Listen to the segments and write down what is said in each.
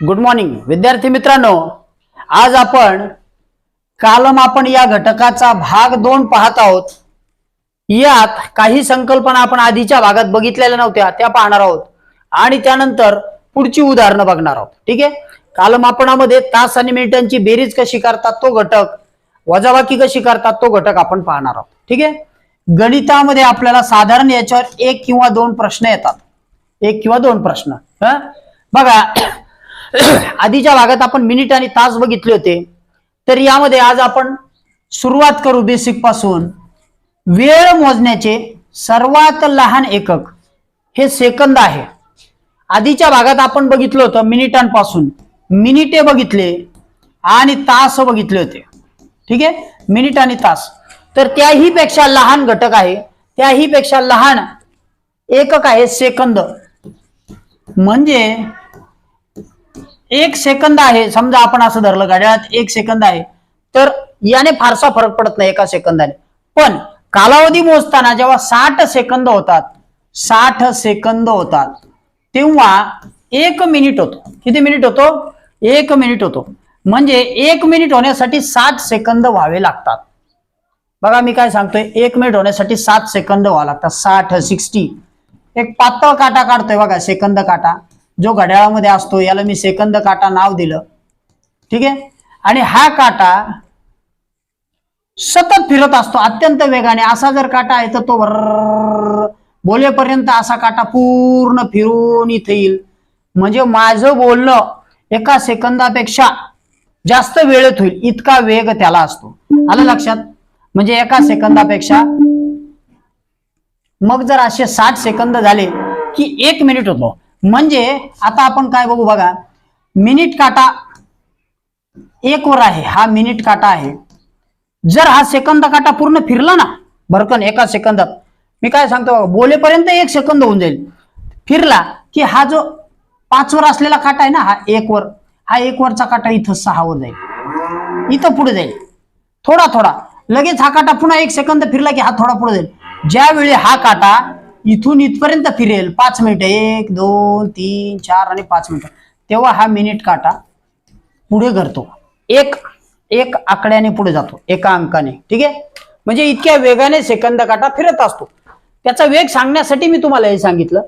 Good morning विद्यार्थी मित्रांनो आज आपण कालमापन या घटकाचा भाग दोन पाहत आहोत. यात काही संकल्पना आपण आधीच्या भागात बघितलेल्या नव्हत्या त्या पाहणार आहोत. आणि त्यानंतर पुढची उदाहरणं बघणार आहोत. ठीक आहे? कालमापनामध्ये तास आणि मिनिटांची बेरीज कशी करतात तो घटक वजाबाकी कशी करतात तो घटक आपण पाहणार आहोत. ठीक आहे? गणितामध्ये आपल्याला साधारण याच्यावर एक किंवा दोन प्रश्न येतात. एक किंवा दोन प्रश्न. बघा आधीच्या भागात आपण मिनिट आणि तास बघितले होते. तर यामध्ये आज आपण सुरुवात करू बेसिकपासून. वेळ मोजण्याचे सर्वात लहान एकक हे सेकंद आहे. आधीच्या भागात आपण बघितलं होतं मिनिटांपासून. मिनिटे बघितले आणि तास बघितले होते. ठीक आहे? मिनिट आणि तास. तर त्याही पेक्षा लहान घटक आहे. त्याही पेक्षा लहान एकक आहे सेकंद म्हणजे एक सेकंद आहे. समजा आपण असं धरलं घड्याळात एक सेकंद आहे. तर याने फारसा फरक पडत नाही एका सेकंदाने. पण कालावधी मोजताना जेव्हा साठ सेकंद होतात साठ सेकंद होतात तेव्हा एक मिनिट होतो. किती मिनिट होतो? एक मिनिट होतो. म्हणजे एक मिनिट होण्यासाठी साठ सेकंद व्हावे लागतात. बघा मी काय सांगतोय? एक मिनिट होण्यासाठी सात सेकंद व्हावं लागतात. साठ सिक्स्टी एक पातळ काटा काढतोय बघा सेकंद काटा. जो घड्याळामध्ये असतो याला मी सेकंद काटा नाव दिलं. ठीक आहे? आणि हा काटा सतत फिरत असतो अत्यंत वेगाने. असा जर काटा आहे तर तो भर्रर्र बोलेपर्यंत असा काटा पूर्ण फिरून इथे येईल. म्हणजे माझं बोलणं एका सेकंदापेक्षा जास्त वेळेत होईल. इतका वेग त्याला असतो. आलं लक्षात? म्हणजे एका सेकंदापेक्षा मग जर असे साठ सेकंद झाले की एक मिनिट होतो. म्हणजे आता आपण काय बघू बघा. मिनिट काटा एक वर आहे. हा मिनिट काटा आहे. जर हा सेकंद काटा पूर्ण फिरला ना भरकन एका सेकंदात. मी काय सांगतो बघा बोलेपर्यंत एक सेकंद होऊन जाईल. फिरला की हा जो पाच वर असलेला काटा आहे ना हा एक वर हा एक वरचा काटा इथं सहा वर जाईल. इथं पुढे जाईल. थोडा थोडा. लगेच हा काटा पुन्हा एक सेकंद फिरला की हा थोडा पुढे जाईल. ज्यावेळी हा काटा इथून इथपर्यंत फिरेल. पाच मिनिटं. एक दोन तीन चार आणि पाच मिनिटं. तेव्हा हा मिनिट काटा पुढे करतो एक एक आकड्याने पुढे जातो. एका अंकाने. ठीक आहे? म्हणजे इतक्या वेगाने सेकंद काटा फिरत असतो. त्याचा वेग सांगण्यासाठी मी तुम्हाला हे सांगितलं.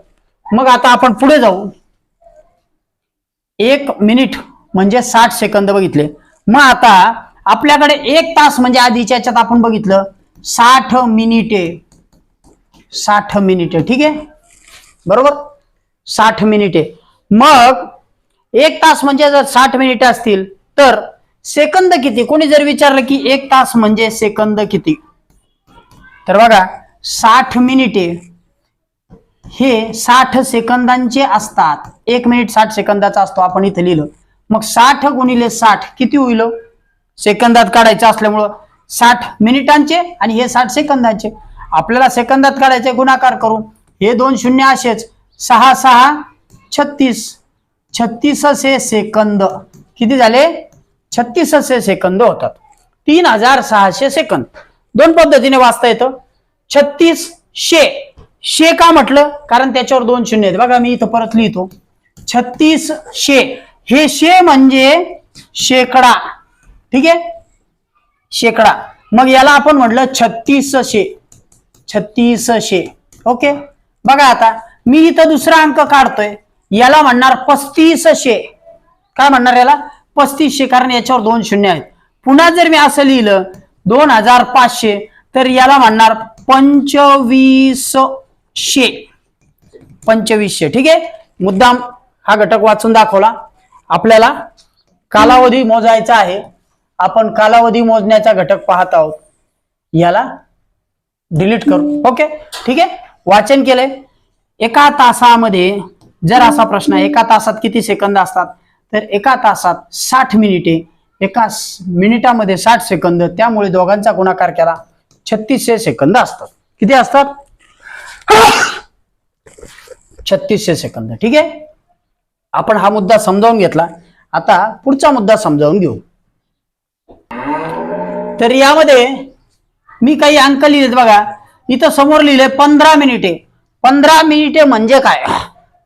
मग आता आपण पुढे जाऊ. एक मिनिट म्हणजे साठ सेकंद बघितले. मग आता आपल्याकडे एक तास म्हणजे आधीच्या याच्यात आपण बघितलं. साठ मिनिटे. साठ मिनिटे ठीक आहे? बरोबर? साठ मिनिटे. मग एक तास म्हणजे जर साठ मिनिटे असतील तर सेकंद किती? कोणी जर विचारलं की एक तास म्हणजे सेकंद किती? तर बघा साठ मिनिटे हे साठ सेकंदांचे असतात. एक मिनिट साठ सेकंदाचा असतो आपण इथे लिहिलं. मग साठ गुणिले साठ किती होईल? सेकंदात काढायचं असल्यामुळं साठ मिनिटांचे आणि हे साठ सेकंदांचे. आपल्याला सेकंदात काढायचे गुणाकार करून. हे दोन शून्य असेच. सहा सहा छत्तीस. छत्तीसशे सेकंद. किती झाले? छत्तीसशे सेकंद होतात. तीन हजार सहाशे सेकंद. दोन पद्धतीने वाचता येतं. छत्तीस शे. शे का म्हटलं? कारण त्याच्यावर दोन शून्य आहेत. बघा मी इथं परत लिहितो. छत्तीस शे. हे शे म्हणजे शेकडा. ठीक आहे? शेकडा. मग याला आपण म्हटलं छत्तीसशे छत्तीसशे. ओके? बघा आता मी इथं दुसरा अंक काढतोय. याला म्हणणार पस्तीसशे. काय म्हणणार याला? पस्तीसशे कारण याच्यावर दोन शून्य आहेत. पुन्हा जर मी असं लिहिलं दोन हजार पाचशे तर याला म्हणणार पंचवीसशे. पंचवीसशे ठीक आहे? मुद्दाम हा घटक वाचून दाखवला. आपल्याला कालावधी मोजायचा आहे. आपण कालावधी मोजण्याचा घटक पाहत आहोत. याला डिलीट करू. ओके? ठीक आहे? वाचन केलंय. एका तासामध्ये जर असा प्रश्न आहे एका तासात किती सेकंद असतात? तर एका तासात साठ मिनिटे एका मिनिटामध्ये साठ सेकंद त्यामुळे दोघांचा गुणाकार केला. छत्तीसशे सेकंद असतात. किती असतात? छत्तीसशे सेकंद ठीक आहे? आपण हा मुद्दा समजावून घेतला. आता पुढचा मुद्दा समजावून घेऊ. तर यामध्ये मी काही अंक लिहिलेत बघा. इथं समोर लिहिले पंधरा मिनिटे. पंधरा मिनिटे म्हणजे काय?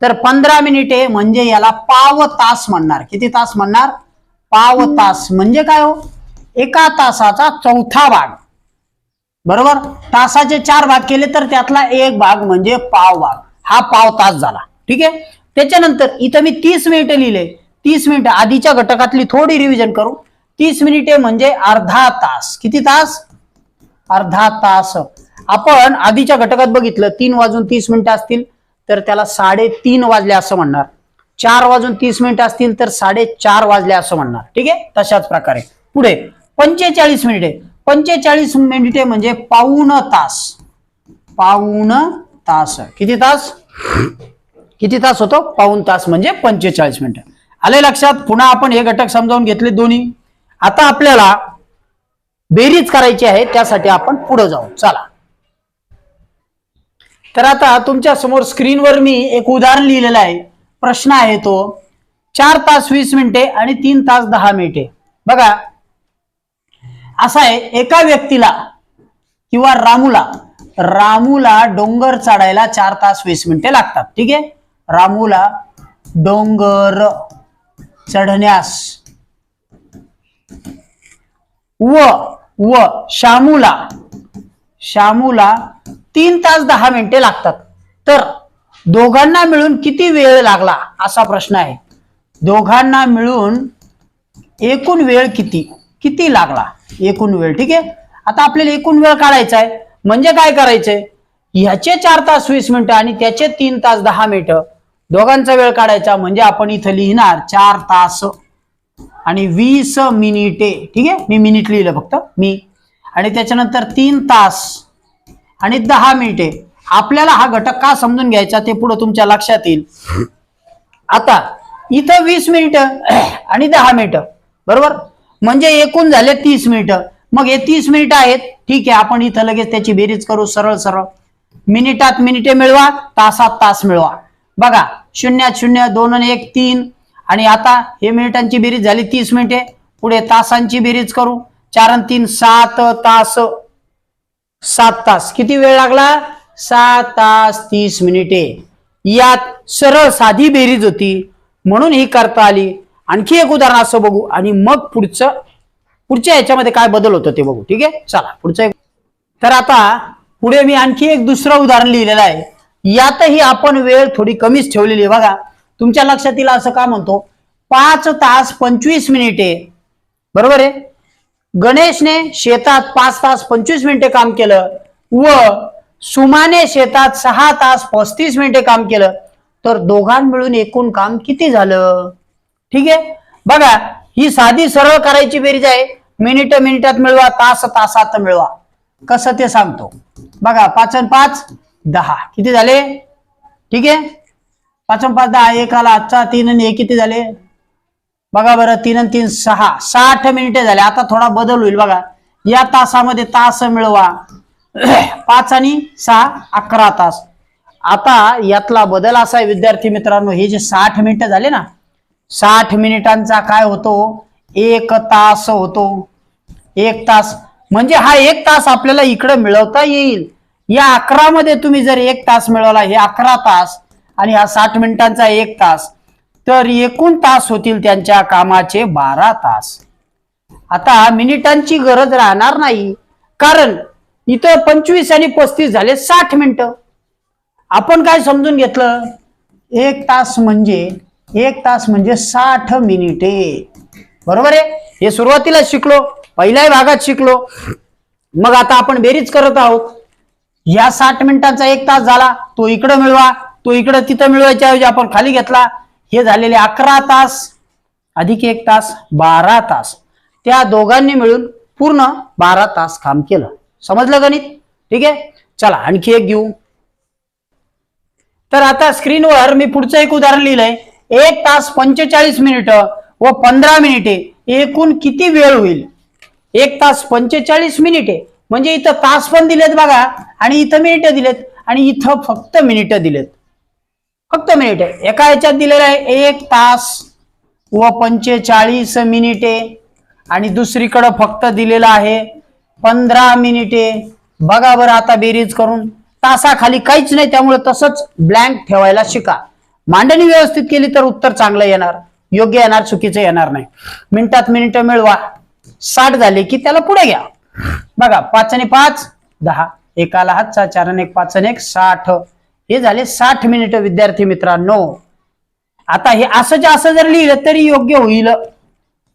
तर पंधरा मिनिटे म्हणजे याला पाव तास म्हणणार. किती तास म्हणणार? पाव तास म्हणजे काय हो? एका तासाचा चौथा भाग. बरोबर? तासाचे चार भाग केले तर त्यातला एक भाग म्हणजे पाव भाग. हा पाव तास झाला. ठीक आहे? त्याच्यानंतर इथं मी तीस मिनिटे लिहिले. तीस मिनिटं आधीच्या घटकातली थोडी रिव्हिजन करू. तीस मिनिटे म्हणजे अर्धा तास. किती तास? अर्धा तास. आपण आधीच्या घटकात बघितलं तीन वाजून तीस मिनिटं असतील तर त्याला साडेतीन वाजले असं म्हणणार. चार वाजून तीस मिनिटं असतील तर साडेचार वाजले असं म्हणणार. ठीक आहे? तशाच प्रकारे. पुढे पंचेचाळीस मिनिटे. पंचेचाळीस मिनिटे म्हणजे पाऊण तास. पाऊण तास. किती तास? किती तास होतो? पाऊण तास म्हणजे पंचेचाळीस मिनिटं. आले लक्षात? पुन्हा आपण हे घटक समजावून घेतले दोन्ही. आता आपल्याला बेरीज करायची आहे त्यासाठी आपण पुढे जाऊ. चला. तर आता तुमच्यासमोर स्क्रीनवर मी एक उदाहरण लिहिलेलं आहे. प्रश्न आहे तो चार तास वीस मिनिटे आणि तीन तास दहा मिनिटे. बघा. असा आहे एका व्यक्तीला किंवा रामूला रामूला डोंगर चढायला चार तास वीस मिनिटे लागतात. ठीक आहे? रामूला डोंगर चढण्यास व व शामूला शामूला तीन तास दहा मिनिटे लागतात. तर दोघांना मिळून किती वेळ लागला असा प्रश्न आहे. दोघांना मिळून एकूण वेळ किती? किती लागला? एकूण वेळ. ठीक आहे? आता आपल्याला एकूण वेळ काढायचा आहे. म्हणजे काय करायचंय? ह्याचे चार तास वीस मिनिटं आणि त्याचे तीन तास दहा मिनिटं. दोघांचा वेळ काढायचा म्हणजे आपण इथं लिहिणार चार तास आणि वीस मिनिटे ठीक आहे? मी मिनिट लिहिलं फक्त मी. आणि त्याच्यानंतर तीन तास आणि दहा मिनिटे. आपल्याला हा घटक का समजून घ्यायचा ते पुढे तुमच्या लक्षात येईल. आता इथं वीस मिनिटं आणि दहा मिनिटं बरोबर? म्हणजे एकूण झाले तीस मिनिटं. मग हे तीस मिनिटं आहेत ठीक आहे आपण इथं लगेच त्याची बेरीज करू सरळ सरळ. मिनिटात मिनिटे मिळवा तासात तास मिळवा. बघा शून्यात शून्य दोन आणि एक तीन. आणि आता हे मिनिटांची बेरीज झाली तीस मिनिटे. पुढे तासांची बेरीज करू. चार आणि तीन सात तास सात तास. किती वेळ लागला? सात तास तीस मिनिटे. यात सरळ साधी बेरीज होती. म्हणून ही करता आली. आणखी एक उदाहरण असं बघू. आणि मग पुढचं पुढच्या याच्यामध्ये काय बदल होतो ते बघू. ठीक आहे? चला पुढचं एक. तर आता पुढे मी आणखी एक दुसरं उदाहरण लिहिलेलं आहे. यातही आपण वेळ थोडी कमीच ठेवलेली आहे. बघा. तुमच्या लक्षात येईल असं का म्हणतो? पाच तास पंचवीस मिनिटे. बरोबर आहे? गणेशने शेतात पाच तास पंचवीस मिनिटे काम केलं व सुमाने शेतात सहा तास पस्तीस मिनिटे काम केलं. तर दोघां मिळून एकूण काम किती झालं? ठीक आहे? बघा ही साधी सरळ करायची बेरीज आहे. मिनिट मिनिटात मिळवा तास तासात मिळवा. कसं ते सांगतो. बघा पाच आणि पाच दहा. किती झाले? ठीक आहे? पाच पाच दहा एक आला आजचा तीन आणि एक किती झाले? बघा बरं तीन आणि तीन सहा. साठ मिनिटे झाले. आता थोडा बदल होईल बघा. या तासामध्ये तास मिळवा. पाच आणि सहा अकरा तास. आता यातला बदल असा आहे विद्यार्थी मित्रांनो हे जे साठ मिनिटं झाले ना साठ मिनिटांचा काय होतो? एक तास होतो. एक तास. म्हणजे हा एक तास आपल्याला इकडे मिळवता येईल. या अकरामध्ये तुम्ही जर एक तास मिळवला हे अकरा तास आणि हा साठ मिनिटांचा एक तास. तर एकूण तास होतील त्यांच्या कामाचे बारा तास. आता मिनिटांची गरज राहणार नाही. कारण इथं पंचवीस आणि पस्तीस झाले साठ मिनिटं. आपण काय समजून घेतलं? एक तास म्हणजे एक तास म्हणजे साठ मिनिटे. बरोबर आहे? हे सुरुवातीला शिकलो पहिल्याही भागात शिकलो. मग आता आपण बेरीज करत आहोत. या साठ मिनिटांचा एक तास झाला तो इकडं मिळवा तो इकडं तिथं मिळवायच्या ऐवजी आपण खाली घेतला. हे झालेले अकरा तास अधिक एक तास बारा तास. त्या दोघांनी मिळून पूर्ण बारा तास काम केलं. समजलं गणित ठीक आहे? चला आणखी एक घेऊ. तर आता स्क्रीनवर मी पुढचं एक उदाहरण लिहिलंय. एक तास पंचेचाळीस मिनिट व पंधरा मिनिटे. एकूण किती वेळ होईल? एक तास पंचेचाळीस मिनिटे. म्हणजे इथं तास पण दिलेत बघा आणि इथं मिनिटं दिलेत आणि इथं फक्त मिनिटं दिलेत. फक्त मिनिटे एका ह्याच्यात दिलेलं आहे एक तास व पंचेचाळीस मिनिटे आणि दुसरीकडं फक्त दिलेलं आहे पंधरा मिनिटे बघा बरं आता बेरीज करून. तासाखाली काहीच नाही त्यामुळे तसंच ब्लँक ठेवायला शिका. मांडणी व्यवस्थित केली तर उत्तर चांगलं येणार. योग्य येणार चुकीचं येणार नाही. मिनिटात मिनिटं मिळवा. साठ झाले की त्याला पुढे घ्या. बघा पाच आणि पाच दहा. एकाला हातचा चार आणि एक पाच आणि एक साठ. हे झाले साठ मिनिट विद्यार्थी मित्रांनो. आता हे असं असं जर लिहिलं तरी योग्य होईल.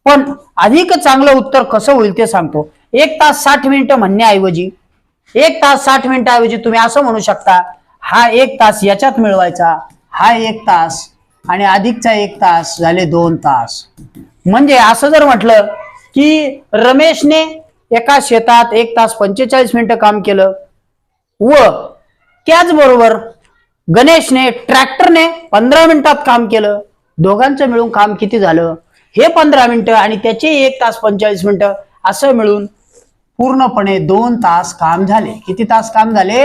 पण अधिक चांगलं उत्तर कसं होईल ते सांगतो. एक तास साठ मिनिटं म्हणण्याऐवजी एक तास साठ मिनिटाऐवजी तुम्ही असं म्हणू शकता हा एक तास याच्यात मिळवायचा हा एक तास आणि अधिकचा एक तास झाले दोन तास. म्हणजे असं जर म्हटलं की रमेशने एका शेतात एक तास पंचेचाळीस मिनिटं काम केलं व त्याचबरोबर गणेशने ट्रॅक्टरने पंधरा मिनिटात काम केलं. दोघांचं मिळून काम किती झालं? हे पंधरा मिनिटं आणि त्याचे एक तास पंचेचाळीस मिनिटं असं मिळून पूर्णपणे दोन तास काम झाले. किती तास काम झाले?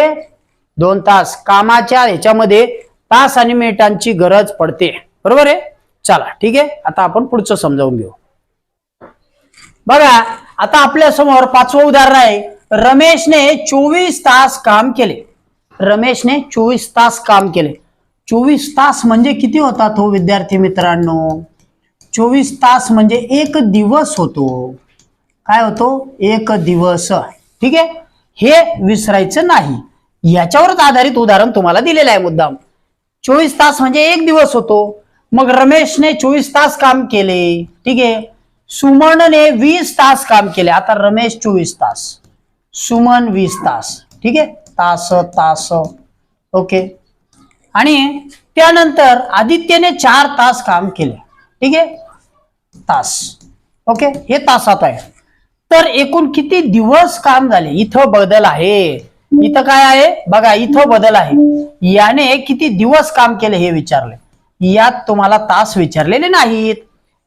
दोन तास. कामाच्या ह्याच्यामध्ये तास आणि मिनिटांची गरज पडते. बरोबर आहे? चला ठीक आहे? आता आपण पुढचं समजावून घेऊ. बघा आता आपल्यासमोर पाचवं उदाहरण आहे. रमेशने चोवीस तास काम केले. रमेशने चोवीस तास काम केले. चोवीस तास म्हणजे किती होता तो हो विद्यार्थी मित्रांनो? चोवीस तास म्हणजे एक दिवस होतो. काय होतो? एक दिवस ठीक आहे? हे विसरायचं नाही. याच्यावरच आधारित उदाहरण तुम्हाला दिलेलं आहे मुद्दाम. चोवीस तास म्हणजे एक दिवस होतो. मग रमेशने चोवीस तास काम केले. ठीक आहे? सुमनने वीस तास काम केले. आता रमेश चोवीस तास. सुमन वीस तास. ठीक आहे? तास तास. ओके. आणि त्यानंतर आदित्यने चार तास काम केले. ठीक आहे? तास. ओके? हे तासात आहे. तर एकूण किती दिवस काम झाले? इथं बदल आहे. इथं काय आहे? बघा इथं बदल आहे. याने किती दिवस काम केले हे विचारले. यात तुम्हाला तास विचारलेले नाहीत.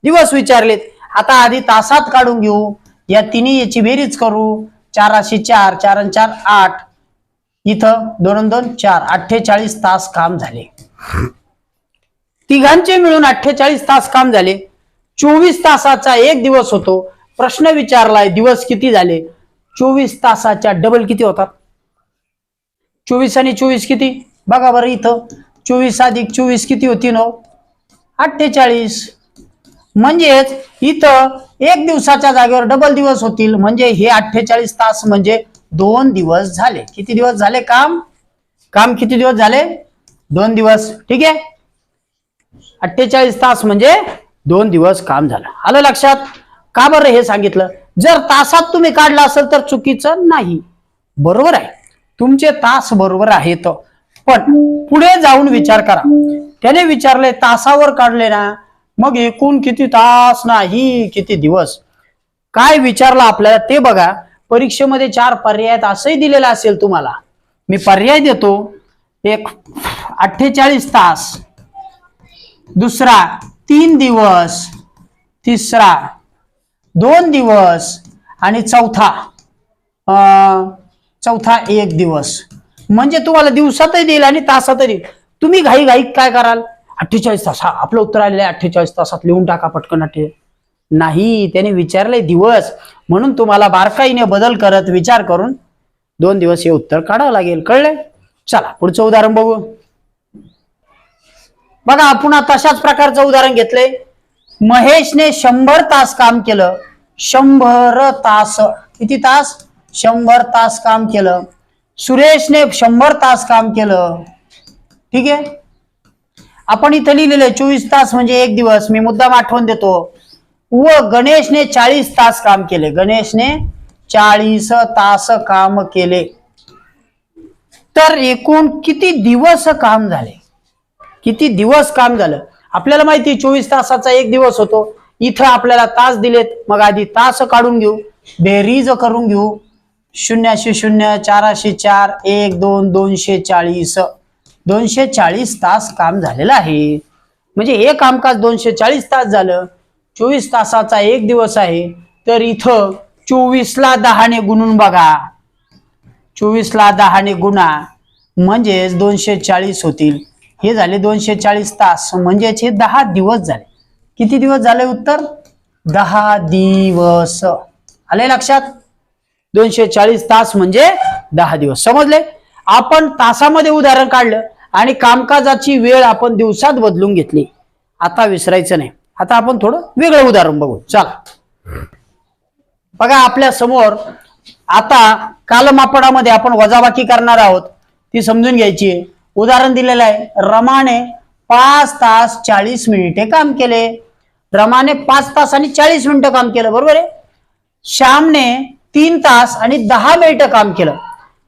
दिवस विचारलेत. आता आधी तासात काढून घेऊ. या तिन्ही याची बेरीज करू. चाराशे चार चार आणि चार आठ. इथं दोन दोन चार अठ्ठेचाळीस तास काम झाले. तिघांचे मिळून अठ्ठेचाळीस तास काम झाले. चोवीस तासाचा एक दिवस होतो. प्रश्न विचारलाय दिवस किती झाले? चोवीस तासाच्या डबल किती होतात? चोवीस आणि चोवीस किती? बघा बरं इथं. चोवीस अधिक चोवीस किती होती नो अठ्ठेचाळीस. म्हणजेच इथं एक दिवसाच्या जागेवर डबल दिवस होतील. म्हणजे हे अठ्ठेचाळीस तास म्हणजे दोन दिवस झाले. किती दिवस झाले काम? काम किती दिवस झाले? दोन दिवस. ठीक आहे? अठ्ठेचाळीस तास म्हणजे दोन दिवस काम झालं. आलं लक्षात? का बरं हे सांगितलं? जर तासात तुम्ही काढला असेल तर चुकीचं नाही. बरोबर आहे. तुमचे तास बरोबर आहेत. पण पुढे जाऊन विचार करा. त्याने विचारले तासावर काढले ना? मग एकूण किती तास नाही? किती दिवस? काय विचारलं आपल्याला ते बघा. परीक्षेमध्ये चार पर्याय आहेत असंही दिलेलं असेल तुम्हाला. मी पर्याय देतो. एक अठ्ठेचाळीस तास. दुसरा तीन दिवस. तिसरा दोन दिवस. आणि चौथा अं, चौथा एक दिवस. म्हणजे तुम्हाला दिवसातही देईल आणि तासातही देईल. तुम्ही घाई घाई काय कराल? अठ्ठेचाळीस तास. हा आपलं उत्तर आलेलं आहे. अठ्ठेचाळीस तासात लिहून टाका पटकन अठ्ठे नाही त्याने विचारलंय दिवस. म्हणून तुम्हाला बारकाईने बदल करत विचार करून दोन दिवस हे उत्तर काढावं लागेल. कळले चला पुढचं उदाहरण बघू. बघा पुन्हा तशाच प्रकारचं उदाहरण घेतले महेशने शंभर तास काम केलं. शंभर तास. किती तास? शंभर तास काम केलं. सुरेशने शंभर तास काम केलं. ठीक आहे? आपण इथं लिहिलेलं आहे चोवीस तास म्हणजे एक दिवस. मी मुद्दाम आठवण देतो. व गणेशने चाळीस तास काम केले. गणेशने चाळीस तास काम केले. तर एकूण किती दिवस काम झाले? किती दिवस काम झालं? आपल्याला माहिती चोवीस तासाचा एक दिवस होतो. इथं आपल्याला तास दिलेत. मग आधी तास काढून घेऊ. बेरीज करून घेऊ. शून्याशे शून्य चाराशे चार एक दोन दोनशे चाळीस. दोनशे चाळीस तास काम झालेलं आहे. म्हणजे हे कामकाज दोनशे चाळीस तास झालं. चोवीस तासाचा एक दिवस आहे तर इथं चोवीसला दहाने गुणून बघा. चोवीसला दहाने गुणा म्हणजेच दोनशे चाळीस होतील. हे झाले दोनशे चाळीस तास. म्हणजेच हे दहा दिवस झाले. किती दिवस झाले उत्तर? दहा दिवस. आले लक्षात? दोनशे चाळीस तास म्हणजे दहा दिवस. समजले? आपण तासामध्ये उदाहरण काढलं आणि कामकाजाची वेळ आपण दिवसात बदलून घेतली. आता विसरायचं नाही. आता आपण थोडं वेगळं उदाहरण बघू. चला. बघा आपल्यासमोर आता कालमापडामध्ये आपण वजाबाकी करणार आहोत. ती समजून घ्यायची. आहे उदाहरण दिलेलं आहे. रमाने पाच तास चाळीस मिनिटे काम केले. रमाने पाच तास आणि चाळीस मिनिटं काम केलं. बरोबर आहे? श्यामने तीन तास आणि दहा मिनिटं काम केलं.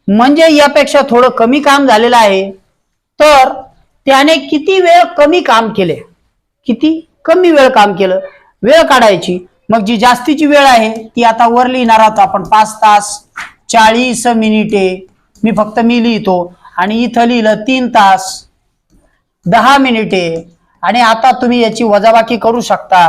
म्हणजे यापेक्षा थोडं कमी काम झालेलं आहे. तर त्याने किती वेळ कमी काम केले? किती? कमी वेळ काम केलं वेळ काढायची. मग जी जास्तीची वेळ आहे ती आता वर लिहिणार आहोत आपण. पाच तास चाळीस मिनिटे. मी फक्त मी लिहितो. आणि इथं लिहिलं तीन तास दहा मिनिटे. आणि आता तुम्ही याची वजाबाकी करू शकता.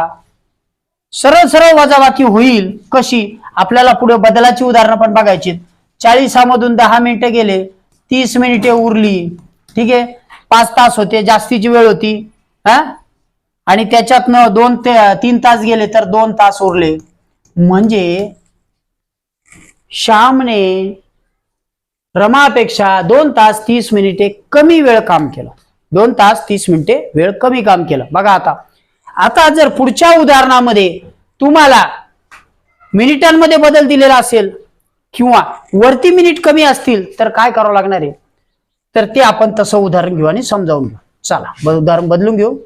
सरळ सरळ वजाबाकी होईल. कशी? आपल्याला पुढे बदलाची उदाहरणं पण बघायची चाळीसामधून दहा मिनिटं गेले तीस मिनिटे उरली. ठीक आहे? पाच तास होते जास्तीची वेळ होती. हा? आणि त्याच्यातनं दोन ते तीन तास गेले तर दोन तास उरले. म्हणजे श्यामने रमापेक्षा दोन तास तीस मिनिटे कमी वेळ काम केलं. दोन तास तीस मिनिटे वेळ कमी काम केलं. बघा आता. आता जर पुढच्या उदाहरणामध्ये तुम्हाला मिनिटांमध्ये बदल दिलेला असेल किंवा वरती मिनिट कमी असतील तर काय करावं लागणार आहे? तर ते आपण तसं उदाहरण घेऊ आणि समजावून घेऊ. चला उदाहरण बदलून घेऊ.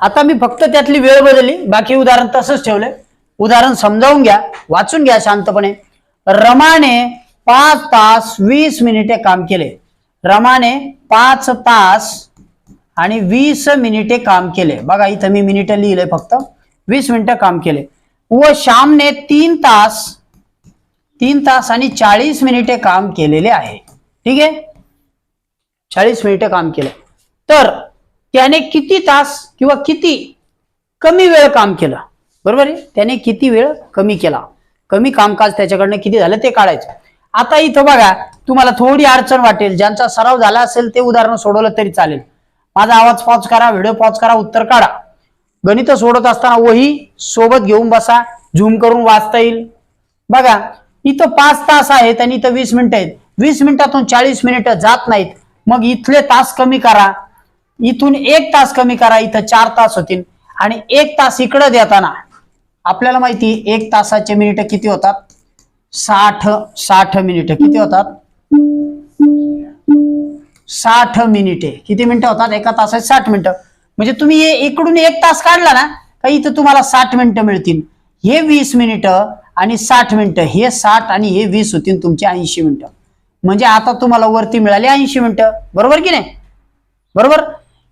आता मी फक्त त्यातली वेळ बदलली. बाकी उदाहरण तसंच ठेवलंय. उदाहरण समजावून घ्या वाचून घ्या शांतपणे. रमाने पाच तास वीस मिनिटे काम केले. रमाने पाच तास आणि वीस मिनिटे काम केले. बघा इथं मी मिनिटं लिहिलंय फक्त. वीस मिनिटं काम केले. व श्यामने तीन तास तीन तास आणि चाळीस मिनिटे काम केलेले आहे. ठीक आहे? चाळीस मिनिटे काम केले. तर त्याने किती तास किंवा किती कमी वेळ काम केलं? बरोबर आहे? त्याने किती वेळ कमी केला? कमी कामकाज त्याच्याकडनं किती झालं ते काढायचं. आता इथं बघा तुम्हाला थोडी अडचण वाटेल. ज्यांचा सराव झाला असेल ते उदाहरण सोडवलं तरी चालेल. माझा आवाज पॉज करा व्हिडिओ पॉज करा उत्तर काढा. गणित सोडत असताना वही सोबत घेऊन बसा झूम करून वाचता येईल. बघा इथं पाच तास आहेत आणि इथं वीस मिनिटं आहेत. वीस मिनिटातून चाळीस मिनिटं जात नाहीत. मग इथले तास कमी करा. इथून एक तास कमी करा इथं चार तास होतील. आणि एक तास इकडं देताना आपल्याला माहिती एक तासाचे मिनिट किती होतात? साठ साठ मिनिट किती होतात? साठ मिनिटे किती मिनिटं होतात? एका तासात साठ मिनिटं म्हणजे तुम्ही हे इकडून एक तास काढला ना का इथं तुम्हाला साठ मिनिटं मिळतील? हे वीस मिनिटं आणि साठ मिनिटं हे साठ आणि हे वीस होतील तुमचे ऐंशी मिनिटं म्हणजे आता तुम्हाला वरती मिळाले ऐंशी मिनिटं बरोबर की नाही? बरोबर?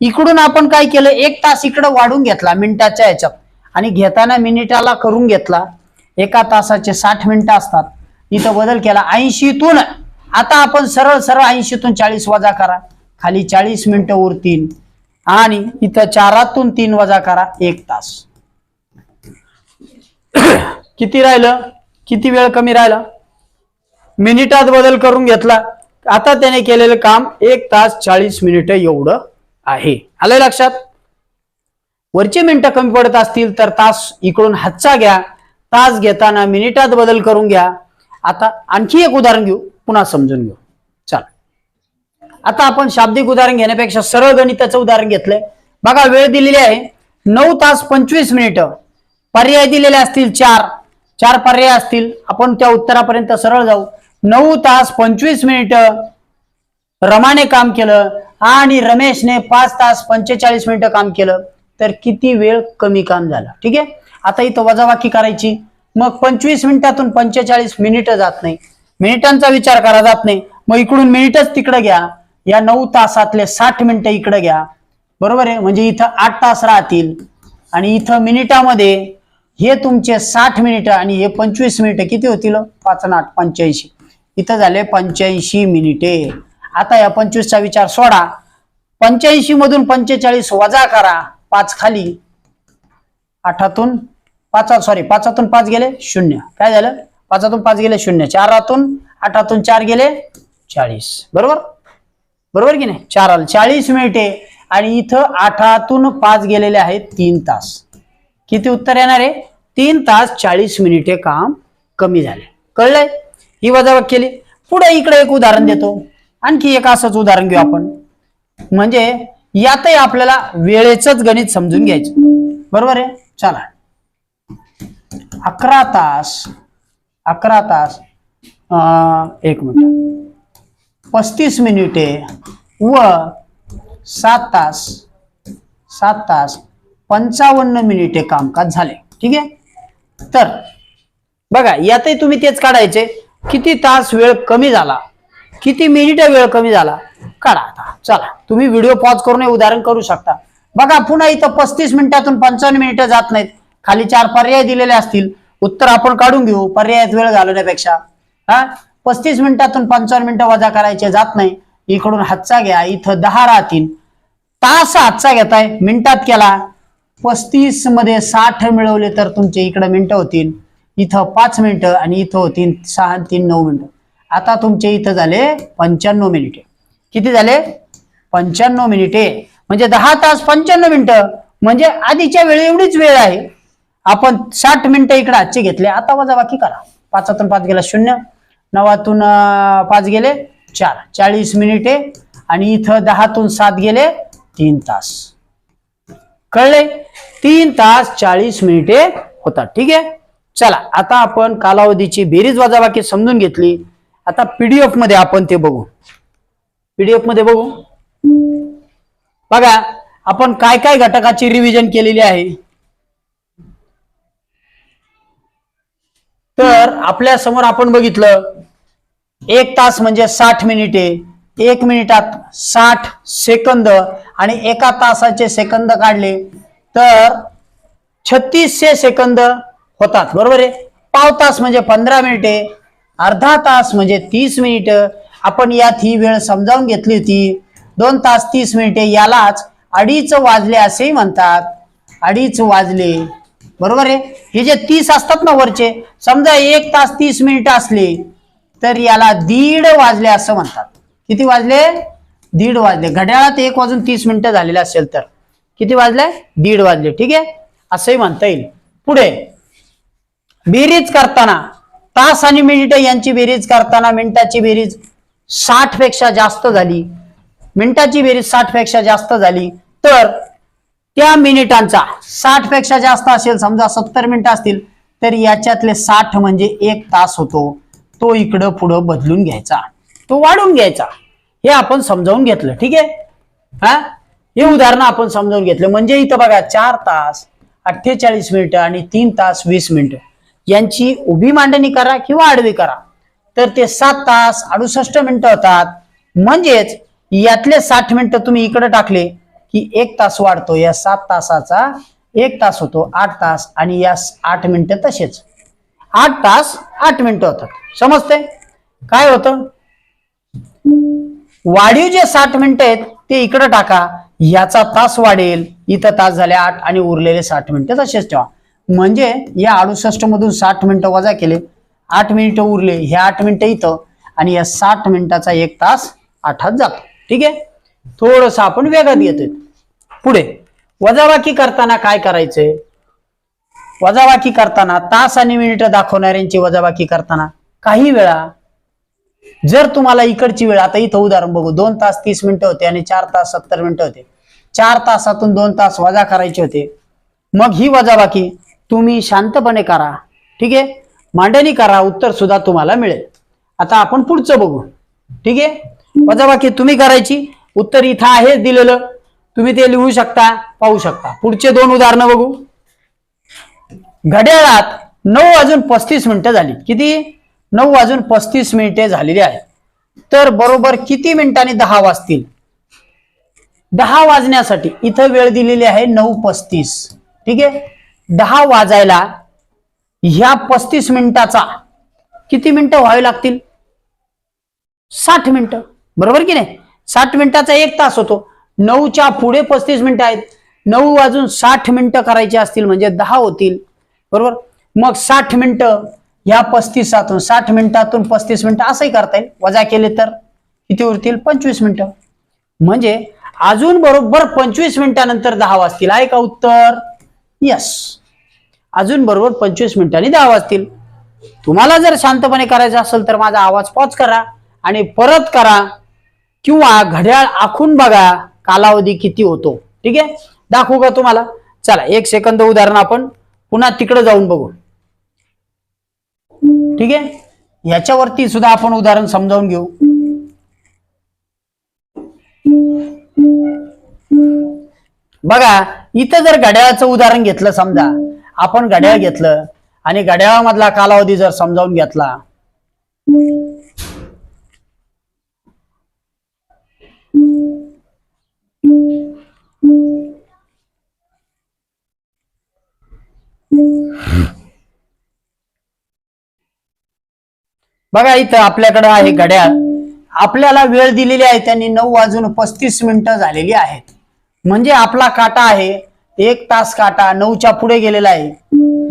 इकडून आपण काय केलं? एक तास इकडं वाढून घेतला मिनिटाच्या ह्याच्यात आणि घेताना मिनिटाला करून घेतला. एका तासाचे साठ मिनिटं असतात. इथं बदल केला ऐंशीतून. आता आपण सरळ सरळ ऐंशीतून चाळीस वजा करा. खाली चाळीस मिनिटं उरतील. आणि इथं चारातून तीन वजा करा एक तास. किती राहिलं? किती वेळ कमी राहिला? मिनिटात बदल करून घेतला. आता त्याने केलेलं काम एक तास चाळीस मिनिटं एवढं आहे. आलं लक्षात? वरचे मिनिटं कमी पडत असतील तर तास इकडून हातचा घ्या. तास घेताना मिनिटात बदल करून घ्या. आता आणखी एक उदाहरण घेऊ पुन्हा समजून घेऊ. चल. आता आपण शाब्दिक उदाहरण घेण्यापेक्षा सरळ गणिताचं उदाहरण घेतलंय. बघा वेळ दिलेली आहे. नऊ तास पंचवीस मिनिटं. पर्याय दिलेले असतील चार. चार पर्याय असतील. आपण त्या उत्तरापर्यंत सरळ जाऊ. नऊ तास पंचवीस मिनिटं. रमाने काम केलं. आणि रमेशने पाच तास पंचेचाळीस मिनिटं काम केलं तर किती वेळ कमी काम झालं? ठीक आहे? आता इथं वजाबाकी करायची. मग पंचवीस मिनिटातून पंचेचाळीस मिनिटं जात नाही. मिनिटांचा विचार करा जात नाही. मग इकडून मिनिटच तिकडं घ्या. या नऊ तासातले साठ मिनिटं इकडं घ्या. बरोबर आहे? म्हणजे इथं आठ तास राहतील. आणि इथं मिनिटामध्ये हे तुमचे साठ मिनिटं आणि हे पंचवीस मिनिटं किती होतील? पाच आठ पंच्याऐंशी. इथं झाले पंच्याऐंशी मिनिटे. आता या पंचवीसचा विचार सोडा. पंच्याऐंशी मधून पंचेचाळीस वजा करा. पाच खाली. आठातून पाचा सॉरी पाचातून पाच गेले शून्य. काय झालं? पाचातून पाच गेले शून्य. चारातून आठातून चार गेले चाळीस. बरोबर? बरोबर की नाही? चार आलं चाळीस मिनिटे आणि इथं आठातून पाच गेलेले आहेत तीन तास. किती उत्तर येणार आहे? तीन तास चाळीस मिनिटे काम कमी झाले. कळलंय? ही वजाबाकी केली. पुढे इकडे एक उदाहरण देतो. आणखी एक असंच उदाहरण घेऊ आपण. म्हणजे यातही आपल्याला वेळेचंच गणित समजून घ्यायचं. बरोबर आहे? चला. अकरा तास अकरा तास अं, एक मिनिट. पस्तीस मिनिटे व सात तास सात तास पंचावन्न मिनिटे कामकाज झाले. ठीक आहे? तर बघा यातही तुम्ही तेच काढायचे. किती तास वेळ कमी झाला? किती मिनिट वेळ कमी झाला? काढा आता चला. तुम्ही व्हिडिओ पॉज करून हे उदाहरण करू शकता. बघा पुन्हा इथं पस्तीस मिनिटातून पंचावन्न मिनिटं जात नाहीत. खाली चार पर्याय दिलेले असतील. उत्तर आपण काढून घेऊ. पर्यायात वेळ घालवण्यापेक्षा. हा? पस्तीस मिनिटातून पंचावन्न मिनिटं वजा करायचे जात नाही. इकडून हातचा घ्या. इथं दहा राहतील. तास हातचा घेताय. मिनिटात केला. पस्तीसमध्ये साठ मिळवले तर तुमचे इकडे मिनिटं होतील. इथं पाच मिनिटं आणि इथं होतील सहा तीन नऊ मिनिटं आता तुमचे इथं झाले पंच्याण्णव मिनिटे. किती झाले? पंच्याण्णव मिनिटे. म्हणजे दहा तास पंच्याण्णव मिनिटं. म्हणजे आधीच्या वेळी एवढीच वेळ आहे. आपण साठ मिनिटं इकडे आजचे घेतले. आता वजा बाकी करा. पाचातून पाच गेला शून्य. नवातून पाच गेले चार. चाळीस मिनिटे. आणि इथं दहातून सात गेले तीन तास. कळले? तीन तास चाळीस मिनिटे होतात. ठीक आहे? चला आता आपण कालावधीची बेरीज वजाबाकी समजून घेतली. आता पीडीएफमध्ये आपण ते बघू. पीडीएफमध्ये बघू. बघा आपण काय काय घटकाची रिव्हिजन केलेली आहे? तर आपल्यासमोर आपण बघितलं एक तास म्हणजे साठ मिनिटे एक मिनिटात साठ सेकंद आणि एका तासाचे सेकंद काढले तर छत्तीसशे सेकंद होतात. बरोबर आहे? पाव तास म्हणजे पंधरा मिनिटे अर्धा तास म्हणजे तीस मिनिट. आपण यात ही वेळ समजावून घेतली होती. दोन तास तीस मिनिटे यालाच अडीच वाजले असेही म्हणतात. अडीच वाजले. बरोबर आहे? हे जे तीस असतात ना वरचे समजा एक तास तीस मिनिटं असले तर याला दीड वाजले असं म्हणतात. किती वाजले? दीड वाजले. घड्याळात एक वाजून तीस मिनिटं झालेले असेल तर. किती वाजले? दीड वाजले. ठीक आहे? असंही म्हणता येईल. पुढे. बेरीज करताना तास आणि मिनिटं यांची बेरीज करताना मिनिटाची बेरीज साठपेक्षा जास्त झाली. मिनिटाची बेरीज साठपेक्षा जास्त झाली. तर त्या मिनिटांचा साठपेक्षा जास्त असेल समजा सत्तर मिनिटं असतील तर याच्यातले साठ म्हणजे एक तास होतो. तो इकडं पुढं बदलून घ्यायचा. तो वाढून घ्यायचा. हे आपण समजावून घेतलं. ठीक आहे? हा? हे उदाहरण आपण समजावून घेतलं. म्हणजे इथं बघा चार तास अठ्ठेचाळीस मिनिटं आणि तीन तास वीस मिनिटं. यांची उभी मांडणी करा किंवा आडवी करा. तर ते सात तास अडुसष्ट मिनिटं होतात. म्हणजेच यातले साठ मिनिटं तुम्ही इकडे टाकले की एक तास वाढतो. या सात तासाचा एक तास होतो आठ तास आणि या आठ मिनिटं तसेच. आठ तास आठ मिनिटं होतात. समजते काय होतं? वाढीव जे साठ मिनिटं आहेत ते इकडे टाका. याचा तास वाढेल. इथं तास झाले आठ आणि उरलेले साठ मिनिटं तसेच ठेवा. म्हणजे या अडुसष्ट मधून साठ मिनिटं वजा केले. आठ मिनिटं उरले हे आठ मिनिटं इथं आणि या साठ मिनिटाचा एक तास आठात जातो. ठीक आहे? थोडस आपण वेगात घेतोय. पुढे. वजाबाकी करताना काय करायचंय? वजाबाकी करताना तास आणि मिनिटं दाखवणाऱ्यांची वजाबाकी करताना काही वेळा जर तुम्हाला इकडची वेळ आता इथं उदाहरण बघू. दोन तास तीस मिनिटं होते आणि चार तास सत्तर मिनिटं होते. चार तासातून दोन तास वजा करायचे होते. मग ही वजाबाकी तुम्ही शांतपणे करा. ठीक आहे? मांडणी करा उत्तर सुद्धा तुम्हाला मिळेल. आता आपण पुढचं बघू. ठीक आहे? वजाबाकी तुम्ही करायची. उत्तर इथं आहे दिलेलं. तुम्ही ते लिहू शकता पाहू शकता. पुढचे दोन उदाहरणं बघू. घड्याळात नऊ वाजून पस्तीस मिनिटं झाली. किती? नऊ वाजून पस्तीस मिनिटे झालेली आहे. तर बरोबर किती मिनिटांनी दहा वाजतील? दहा वाजण्यासाठी इथं वेळ दिलेली आहे नऊ पस्तीस. ठीक आहे? दहा वाजायला ह्या पस्तीस मिनिटाचा किती मिनिटं व्हावी लागतील? साठ मिनिटं. बरोबर की नाही? साठ मिनिटाचा एक तास होतो. नऊच्या पुढे पस्तीस मिनिटं आहेत. नऊ वाजून साठ मिनिटं करायची असतील म्हणजे दहा होतील. बरोबर? मग साठ मिनिटं ह्या पस्तीसातून साठ मिनिटातून पस्तीस मिनिटं असंही करता येईल. वजा केले तर किती उरतील? पंचवीस मिनिटं. म्हणजे अजून बरोबर पंचवीस मिनिटानंतर दहा वाजतील. आहे का उत्तर. यस अजून बरोबर पंचवीस मिनिटांनी दहा वाजतील. तुम्हाला जर शांतपणे करायचं असेल तर माझा आवाज पॉज करा आणि परत करा. किंवा घड्याळ आखून बघा कालावधी किती होतो. ठीक आहे? दाखवू का तुम्हाला? चला एक सेकंद उदाहरण आपण. पुन्हा तिकडे जाऊन बघू. ठीक आहे? याच्यावरती सुद्धा आपण उदाहरण समजावून घेऊ. बघा इथं जर घड्याळाचं उदाहरण घेतलं समजा आपण घड्याळ घेतलं आणि घड्याळामधला कालावधी जर समजावून घेतला. बघा इथं आपल्याकडे आहे घड्याळ. आपल्याला वेळ दिलेली आहे त्यांनी नऊ वाजून पस्तीस मिनिटं झालेली आहेत. म्हणजे आपला काटा आहे एक तास काटा नऊच्या पुढे गेलेला आहे.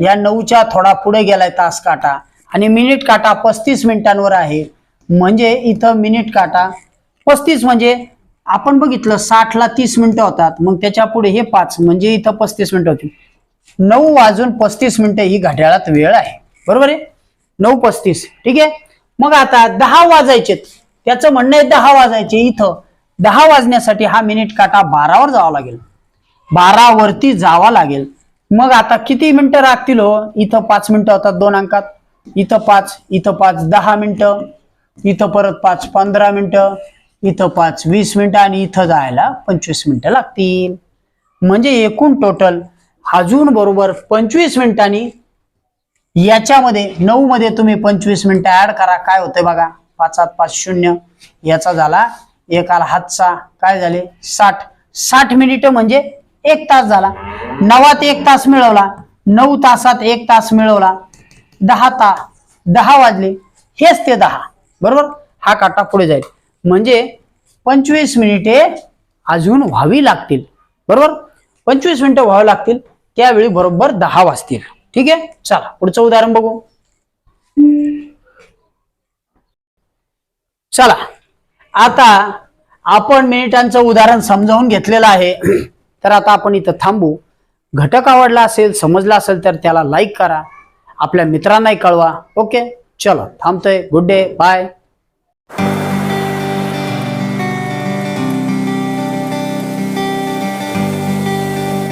या नऊच्या थोडा पुढे गेलाय तास काटा. आणि मिनिट काटा पस्तीस मिनिटांवर आहे. म्हणजे इथं मिनिट काटा पस्तीस म्हणजे आपण बघितलं साठला तीस मिनिटं होतात. मग त्याच्या पुढे हे पाच म्हणजे इथं पस्तीस मिनिटं होती नऊ वाजून पस्तीस मिनिटं ही घड्याळात वेळ आहे. बरोबर आहे? नऊ पस्तीस. ठीक आहे? मग आता दहा वाजायचे त्याचं म्हणणं आहे दहा वाजायचे इथं. दहा वाजण्यासाठी हा मिनिट काटा बारावर जावा लागेल. बारावरती जावा लागेल. मग आता किती मिनिटं लागतील हो? इथं पाच मिनिटं होतात दोन अंकात. इथं पाच इथं पाच दहा मिनिटं इथं परत पाच पंधरा मिनिटं इथं पाच वीस मिनिटं आणि इथं जायला पंचवीस मिनिटं लागतील. म्हणजे एकूण टोटल अजून बरोबर पंचवीस मिनिटांनी याच्यामध्ये नऊ मध्ये तुम्ही पंचवीस मिनिटं ऍड करा. काय होतंय बघा? पाचात पाच शून्य. याचा झाला एकाला हातचा. काय झाले? साठ. साठ मिनिटं म्हणजे एक तास झाला. नवात एक तास मिळवला. नऊ तासात एक तास मिळवला. दहा ता दहा वाजले. हेच ते दहा. बरोबर? हा काटा पुढे जाईल. म्हणजे पंचवीस मिनिटे अजून व्हावी लागतील. बरोबर? पंचवीस मिनिटं व्हावी लागतील. त्यावेळी बरोबर दहा वाजतील. ठीक आहे? चला पुढचं उदाहरण बघू. चला. आता आपण मिनिटांचं उदाहरण समजावून घेतलेलं आहे. तर आता आपण इथं थांबू. घटक आवडला असेल समजला असेल तर त्याला लाईक करा. आपल्या मित्रांनाही कळवा. ओके चलो थांबतोय. Good day bye